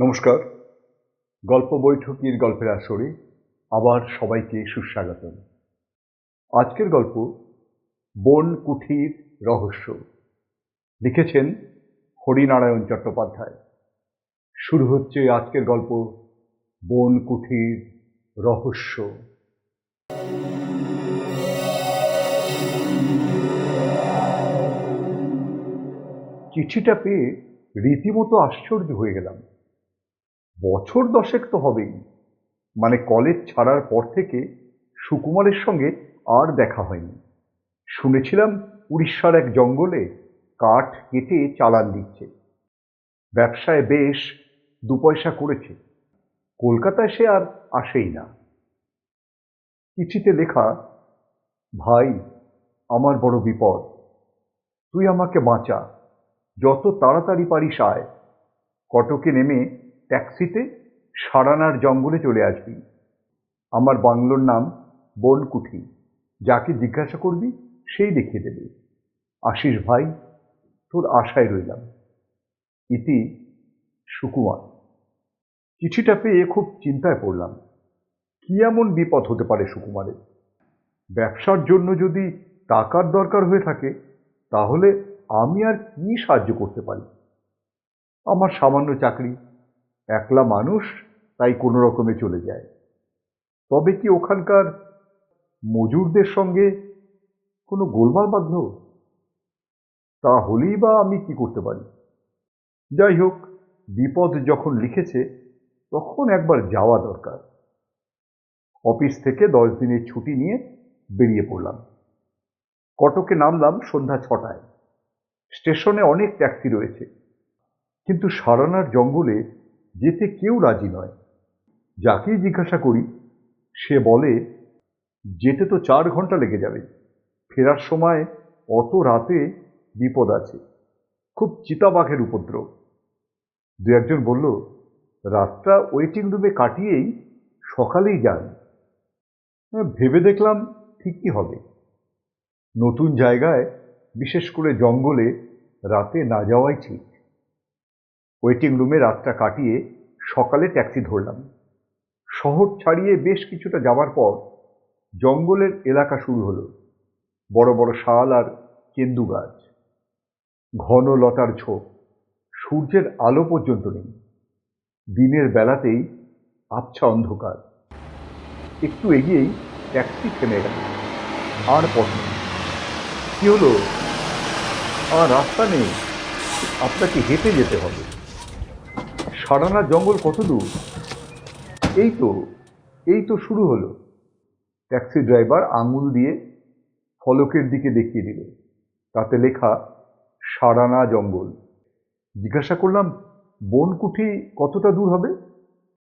নমস্কার। গল্প বৈঠকির গল্পের আসরে আবার সবাইকে সুস্বাগতম। আজকের গল্প বন কুঠির রহস্য। লিখেছেন হরিনারায়ণ চট্টোপাধ্যায়। শুরু হচ্ছে আজকের গল্প বন কুঠির রহস্য। চিঠিটা পেয়ে রীতিমতো আশ্চর্য হয়ে গেলাম। বছর দশেক তো হবেই। মানে কলেজ ছাড়ার পর থেকে সুকুমারের সঙ্গে আর দেখা হয়নি। শুনেছিলাম উড়িষ্যার এক জঙ্গলে কাঠ কেটে চালান দিচ্ছে। ব্যবসায় বেশ দু পয়সা করেছে। কলকাতায় সে আর আসেই না। চিঠিতে লেখা, ভাই, আমার বড় বিপদ। তুই আমাকে বাঁচা। যত তাড়াতাড়ি পারিস আয়। কটকে নেমে ট্যাক্সিতে সারানার জঙ্গলে চলে আসবি। আমার বাংলোর নাম বনকুঠি। যাকে জিজ্ঞাসা করবি, সেই দেখিয়ে দেবে। আশিস ভাই, তোর আশায় রইলাম। ইতি সুকুমার। চিঠিটা পেয়ে খুব চিন্তায় পড়লাম। কি এমন বিপদ হতে পারে সুকুমারের? ব্যবসার জন্য যদি টাকার দরকার হয়ে থাকে, তাহলে আমি আর কি সাহায্য করতে পারি? আমার সামান্য চাকরি একলা মানুষ, তাই কোনো রকমে চলে যায়। তবে কি ওখানকার মজুরদের সঙ্গে কোনো গোলমাল বাঁধল? তা হলেই বা আমি কি করতে পারি? যাই হোক, বিপদ যখন লিখেছে, তখন একবার যাওয়া দরকার। অফিস থেকে দশ দিনের ছুটি নিয়ে বেরিয়ে পড়লাম। কটকে নামলাম সন্ধ্যা ছটায়। স্টেশনে অনেক ট্যাক্সি রয়েছে। কিন্তু সারানার জঙ্গলে যেতে কেউ রাজি নয়। যাকেই জিজ্ঞাসা করি, সে বলে, যেতে তো চার ঘণ্টা লেগে যাবে। ফেরার সময় অত রাতে বিপদ আছে। খুব চিতাবাঘের উপদ্রব। দু একজন বলল, রাতটা ওয়েটিং রুমে কাটিয়েই সকালেই যান। ভেবে দেখলাম ঠিকই হবে। নতুন জায়গায়, বিশেষ করে জঙ্গলে, রাতে না যাওয়াই ঠিক। ওয়েটিং রুমে রাতটা কাটিয়ে সকালে ট্যাক্সি ধরলাম। শহর ছাড়িয়ে বেশ কিছুটা যাওয়ার পর জঙ্গলের এলাকা শুরু হলো। বড় বড় শাল আর কেন্দু গাছ। ঘন লতার ঝোপ। সূর্যের আলো পর্যন্ত নেই। দিনের বেলাতেই আবছা অন্ধকার। একটু এগিয়েই ট্যাক্সি থেমে গেল। আর পথ নেই। কি হলো? আর রাস্তা নেই। আপনাকে হেঁটে যেতে হবে। সারানা জঙ্গল কত দূর? এই তো এই তো শুরু হলো। ট্যাক্সি ড্রাইভার আঙুল দিয়ে ফলকের দিকে দেখিয়ে দিল। তাতে লেখা, সারানা জঙ্গল। জিজ্ঞাসা করলাম বনকুঠি কতটা দূর হবে?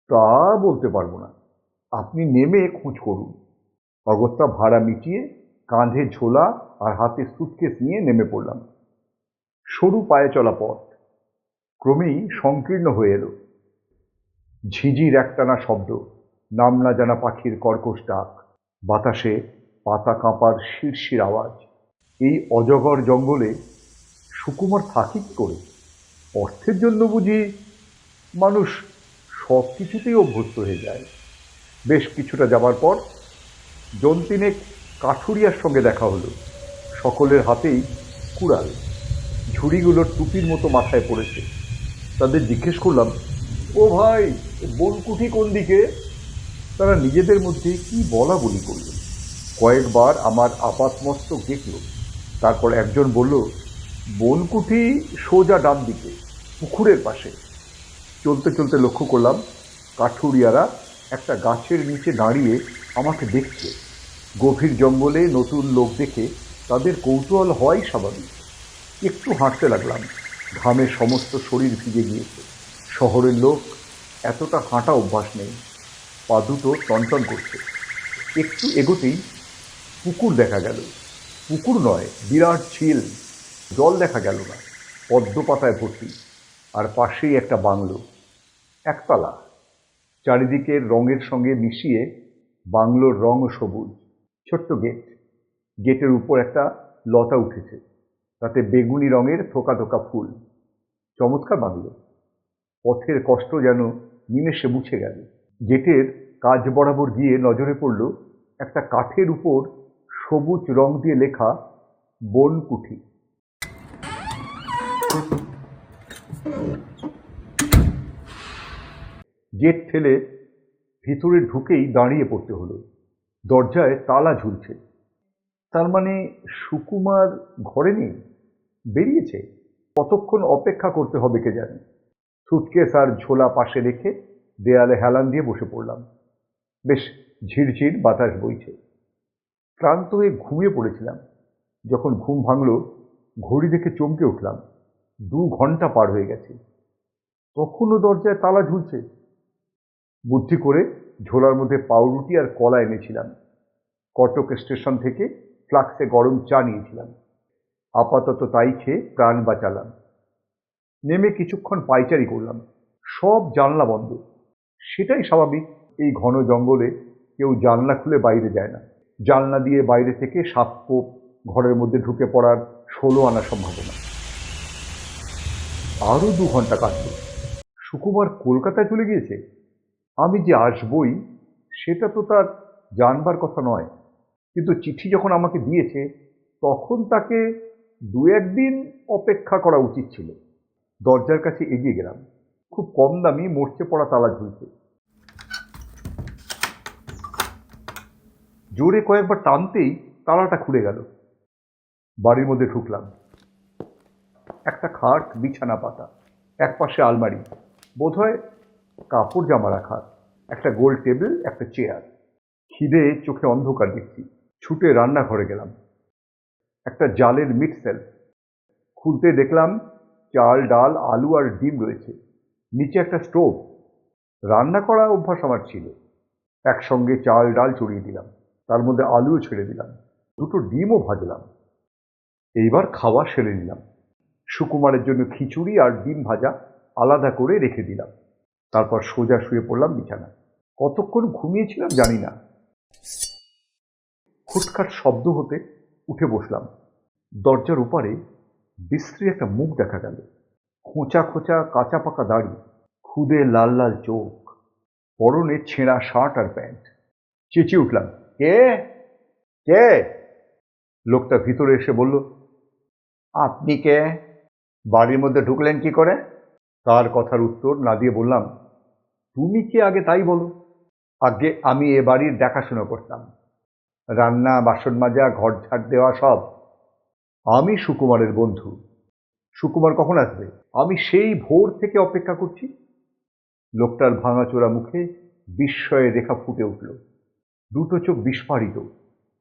তা বলতে পারব না। আপনি নেমে খোঁজ করুন। অগত্যা ভাড়া মিটিয়ে কাঁধে ঝোলা আর হাতে সুটকেস নিয়ে নেমে পড়লাম। সরু পায়ে চলা পথ। ক্রমেই সংকীর্ণ হয়ে এলো। ঝিঝির একটানা শব্দ, নাম না জানা পাখির কর্কশ ডাক, বাতাসে পাতা কাঁপার শিরশির আওয়াজ। এই অজগর জঙ্গলে সুকুমার থাকি করে? অর্থের জন্য বুঝি মানুষ সব কিছুতেই অভ্যস্ত হয়ে যায়। বেশ কিছুটা যাবার পর জন্তিনেক কাঠুরিয়ার সঙ্গে দেখা হলো। সকলের হাতেই কুড়াল। ঝুড়িগুলোর টুপির মতো মাথায় পড়েছে। তাদের জিজ্ঞেস করলাম, ও ভাই, বনকুঠি কোন দিকে? তারা নিজেদের মধ্যে কি বলা বলি করল। কয়েকবার আমার আপাতমস্তক দেখল, তারপর একজন বলল, বনকুঠি সোজা ডান দিকে, পুকুরের পাশে। চলতে চলতে লক্ষ্য করলাম, কাঠুরিয়ারা একটা গাছের নিচে দাঁড়িয়ে আমাকে দেখছে। গভীর জঙ্গলে নতুন লোক দেখে তাদের কৌতূহল হওয়াই স্বাভাবিক। একটু হাঁটতে লাগলাম। ঘামে সমস্ত শরীর ভিজে গিয়েছে। শহরের লোক এতটা হাঁটা অভ্যাস নেই। পা দুটো টনটন করছে। একটু এগোতেই পুকুর দেখা গেল। পুকুর নয়, বিরাট ঝিল। জল দেখা গেল না। পদ্ম পাতায় ভর্তি। আর পাশেই একটা বাংলো। একতলা। চারিদিকের রঙের সঙ্গে মিশিয়ে বাংলোর রং সবুজ। ছোট্ট গেট। গেটের উপর একটা লতা উঠেছে। তাতে বেগুনি রঙের থোকা থোকা ফুল। চমৎকার বাংলো। পথের কষ্ট যেন নিমেষে মুছে গেল। গেটের কাজ বরাবর গিয়ে নজরে পড়ল একটা কাঠের উপর সবুজ রং দিয়ে লেখা বনকুঠি গেট ঠেলে ভিতরে ঢুকেই দাঁড়িয়ে পড়তে হলো। দরজায় তালা ঝুলছে। তার মানে সুকুমার ঘরে নেই? বেরিয়েছে। কতক্ষণ অপেক্ষা করতে হবে কে জানে। সুটকেস আর ঝোলা পাশে রেখে দেয়ালে হেলান দিয়ে বসে পড়লাম। বেশ ঝিরঝির বাতাস বইছে। ক্লান্ত হয়ে ঘুমিয়ে পড়েছিলাম। যখন ঘুম ভাঙল, ঘড়ি দেখে চমকে উঠলাম। দু ঘণ্টা পার হয়ে গেছে। তখনও দরজায় তালা ঝুলছে। বুদ্ধি করে ঝোলার মধ্যে পাউরুটি আর কলা এনেছিলাম। কটক স্টেশন থেকে ফ্লাক্সে গরম চা নিয়েছিলাম। আপাতত তাই খেয়ে প্রাণ বাঁচালাম। নেমে কিছুক্ষণ পাইচারি করলাম। সব জানলা বন্ধ। সেটাই স্বাভাবিক, এই ঘন জঙ্গলে কেউ জানলা খুলে বাইরে যায় না। জানলা দিয়ে বাইরে থেকে সাপ কোপ ঘরের মধ্যে ঢুকে পড়ার ষোলো আনা সম্ভাবনা। আরও দু ঘণ্টা কাটল। সুকুমার কলকাতায় চলে গিয়েছে? আমি যে আসবই, সেটা তো তার জানবার কথা নয়। কিন্তু চিঠি যখন আমাকে দিয়েছে, তখন তাকে দু একদিন অপেক্ষা করা উচিত ছিল। দরজার কাছে এগিয়ে গেলাম। খুব কম দামি মরচে পড়া তালা ঝুলছে। জোরে কয়েকবার টানতেই তালাটা খুলে গেল। বাড়ির মধ্যে ঢুকলাম। একটা খাট, বিছানা পাতা এক পাশে আলমারি, বোধহয় কাপড় জামা রাখা, একটা গোল টেবিল, একটা চেয়ার। খিদে, চোখে অন্ধকার দেখছি। ছুটে রান্নাঘরে গেলাম। একটা জালের মিট সেল খুলতে দেখলাম চাল, ডাল, আলু আর ডিম রয়েছে। নিচে একটা স্টোভ রান্না করা অভ্যাস আমার ছিল। একসঙ্গে চাল, ডাল চড়িয়ে দিলাম। তার মধ্যে আলুও ছেড়ে দিলাম। দুটো ডিমও ভাজলাম। এইবার খাওয়া সেরে নিলাম। সুকুমারের জন্য খিচুড়ি আর ডিম ভাজা আলাদা করে রেখে দিলাম। তারপর সোজা শুয়ে পড়লাম বিছানা কতক্ষণ ঘুমিয়েছিলাম জানি না। খুটখাট শব্দ হতে উঠে বসলাম। দরজার উপারে বিশ্রী একটা মুখ দেখা গেল। খোঁচা খোঁচা কাঁচা পাকা দাড়ি, খুদে লাল লাল চোখ, পরনে ছেঁড়া শার্ট আর প্যান্ট। চেঁচিয়ে উঠলাম, কে? কে? লোকটা ভিতরে এসে বলল, আপনি কে? বাড়ির মধ্যে ঢুকলেন কি করে? তার কথার উত্তর না দিয়ে বললাম, তুমি কে আগে তাই বলো। আগে আমি এ বাড়ির দেখাশোনা করতাম। রান্না, বাসন মাজা, ঘর ঝাড় দেওয়া সব। আমি সুকুমারের বন্ধু। সুকুমার কখন আসবে? আমি সেই ভোর থেকে অপেক্ষা করছি। লোকটার ভাঙাচোরা মুখে বিস্ময়ে রেখা ফুটে উঠল। দুটো চোখ বিস্ফারিত।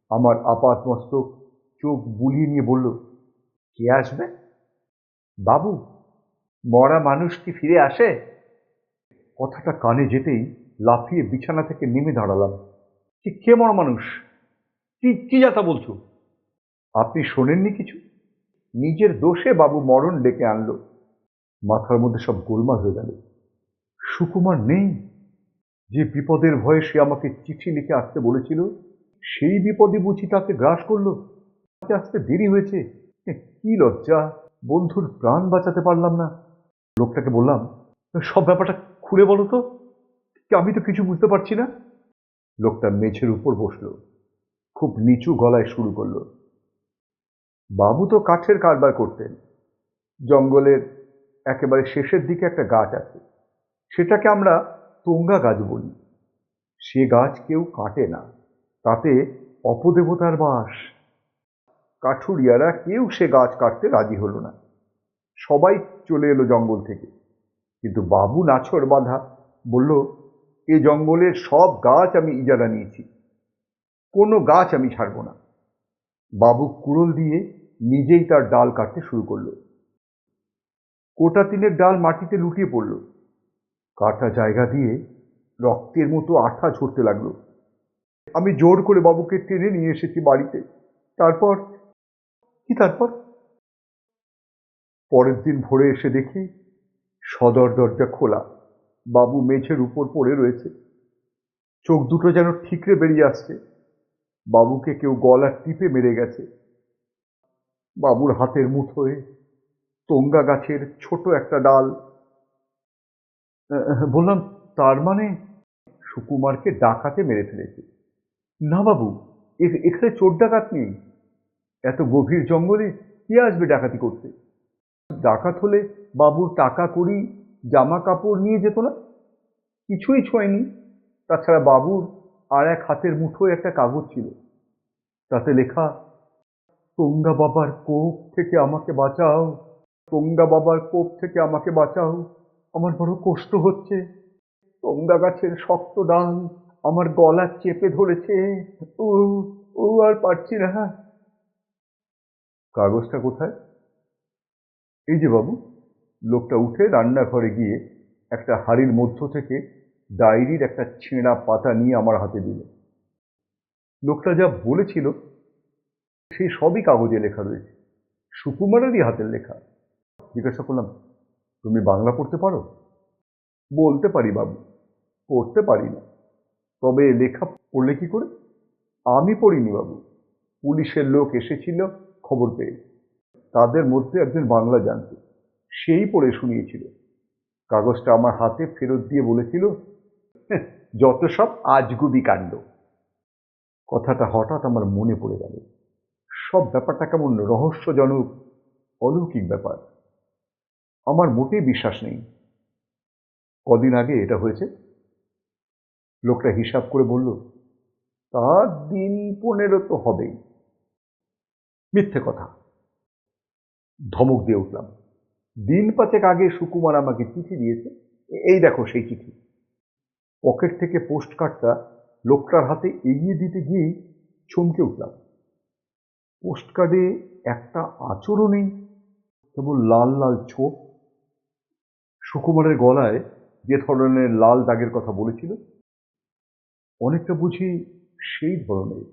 আমার আপাত মস্তক চোখ বুলিয়ে নিয়ে বলল, কে আসবে? বাবু, মরা মানুষ কি ফিরে আসে? কথাটা কানে যেতেই লাফিয়ে বিছানা থেকে নেমে দাঁড়ালাম। কি, কে মরা মানুষ? কি কি যাতা বলছো? আপনি শোনেননি কিছু? নিজের দোষে বাবু মরণ ডেকে আনলো। মাথার মধ্যে সব গোলমাল হয়ে গেল। সুকুমার নেই। যে বিপদের ভয়ে সে আমাকে চিঠি লিখে আসতে বলেছিল, সেই বিপদে বুঝি তাকে গ্রাস করল। তাকে আসতে দেরি হয়েছে। কি লজ্জা। বন্ধুর প্রাণ বাঁচাতে পারলাম না। লোকটাকে বললাম, সব ব্যাপারটা খুলে বলো তো। আমি তো কিছু বুঝতে পারছি না। লোকটা মেঝের উপর বসল। খুব নিচু গলায় শুরু করল। বাবু তো কাঠের কারবার করতেন। জঙ্গলের একেবারে শেষের দিকে একটা গাছ আছে। সেটাকে আমরা তোঙ্গা গাছ বলি। সে গাছ কেউ কাটে না। তাতে অপদেবতার বাস। কাঠুরিয়ারা কেউ সে গাছ কাটতে রাজি হলো না। সবাই চলে এলো জঙ্গল থেকে। কিন্তু বাবু নাছর বাঁধা বলল, এ জঙ্গলের সব গাছ আমি ইজারা নিয়েছি। কোনো গাছ আমি ছাড়ব না। বাবু কুড়োল দিয়ে নিজেই তার ডাল কাটতে শুরু করল। কোটা তিনের ডাল মাটিতে লুটিয়ে পড়ল। কাটা জায়গা দিয়ে রক্তের মতো আঠা ঝরতে লাগল। আমি জোর করে বাবুকে টেনে নিয়ে এসেছি বাড়িতে। তারপর? কি তারপর? পরের দিন ভোরে এসে দেখি সদর দরজা খোলা। বাবু মেঝের উপর পড়ে রয়েছে। চোখ দুটো যেন ঠিকরে বেরিয়ে আসছে। বাবুকে কেউ গলা টিপে মেরে গেছে। বাবুর হাতের মুঠোয় তোঙ্গা গাছের ছোট একটা ডাল। বললাম, তার মানে সুকুমারকে ডাকাতে মেরে ফেলেছে। না বাবু এখানে চোর ডাকাত নেই। এত গভীর জঙ্গলে কে আসবে ডাকাতি করতে? ডাকাত হলে বাবুর টাকা করি জামা কাপড় নিয়ে যেত না? কিছুই ছোঁয়নি। তাছাড়া বাবুর আর এক হাতের মুঠোয় একটা কাগজ ছিল। তাতে লেখা গঙ্গা বাবার কোপ থেকে আমাকে বাঁচাও। গঙ্গা বাবার কোপ থেকে আমাকে বাঁচাও। আমার বড় কষ্ট হচ্ছে। গঙ্গা গাছের শক্ত ডাল আমার গলা চেপে ধরেছে। ও ও, আর পারছি না। কাগজটা কোথায়? এই যে বাবু, লোকটা উঠে রান্নাঘরে গিয়ে একটা হাড়ির মধ্য থেকে ডায়েরির একটা ছেঁড়া পাতা নিয়ে আমার হাতে দিল। লোকটা যা বলেছিল সেই সবই কাগজে লেখা রয়েছে। সুকুমারেরই হাতের লেখা। জিজ্ঞাসা করলাম তুমি বাংলা পড়তে পারো? বলতে পারি বাবু পড়তে পারি না। তবে লেখা পড়লে কি করে? আমি পড়িনি বাবু। পুলিশের লোক এসেছিল খবর পেয়ে। তাদের মধ্যে একজন বাংলা জানতো। সেই পড়ে শুনিয়েছিল। কাগজটা আমার হাতে ফেরত দিয়ে বলেছিল "হ্যাঁ, যত সব আজগুবি কাণ্ড। কথাটা হঠাৎ আমার মনে পড়ে গেল। সব ব্যাপারটা কেমন রহস্যজনক, অলৌকিক ব্যাপার। আমার মোটেই বিশ্বাস নেই। কদিন আগে এটা হয়েছে। লোকটা হিসাব করে বলল, তার দিন পনেরো তো হবেই। মিথ্যে কথা। ধমক দিয়ে উঠলাম। দিন পাঁচেক আগে সুকুমার আমাকে চিঠি দিয়েছে। এই দেখো সেই চিঠি। পকেট থেকে পোস্টকার্ডটা লোকটার হাতে এগিয়ে দিতে গিয়েই চমকে উঠলাম। পোস্টকার্ডে একটা আচরণই কেবল লাল লাল ছোপ। সুকুমারের গলায় যে ধরনের লাল দাগের কথা বলেছিল, অনেকটা বুঝি সেই ধরনের।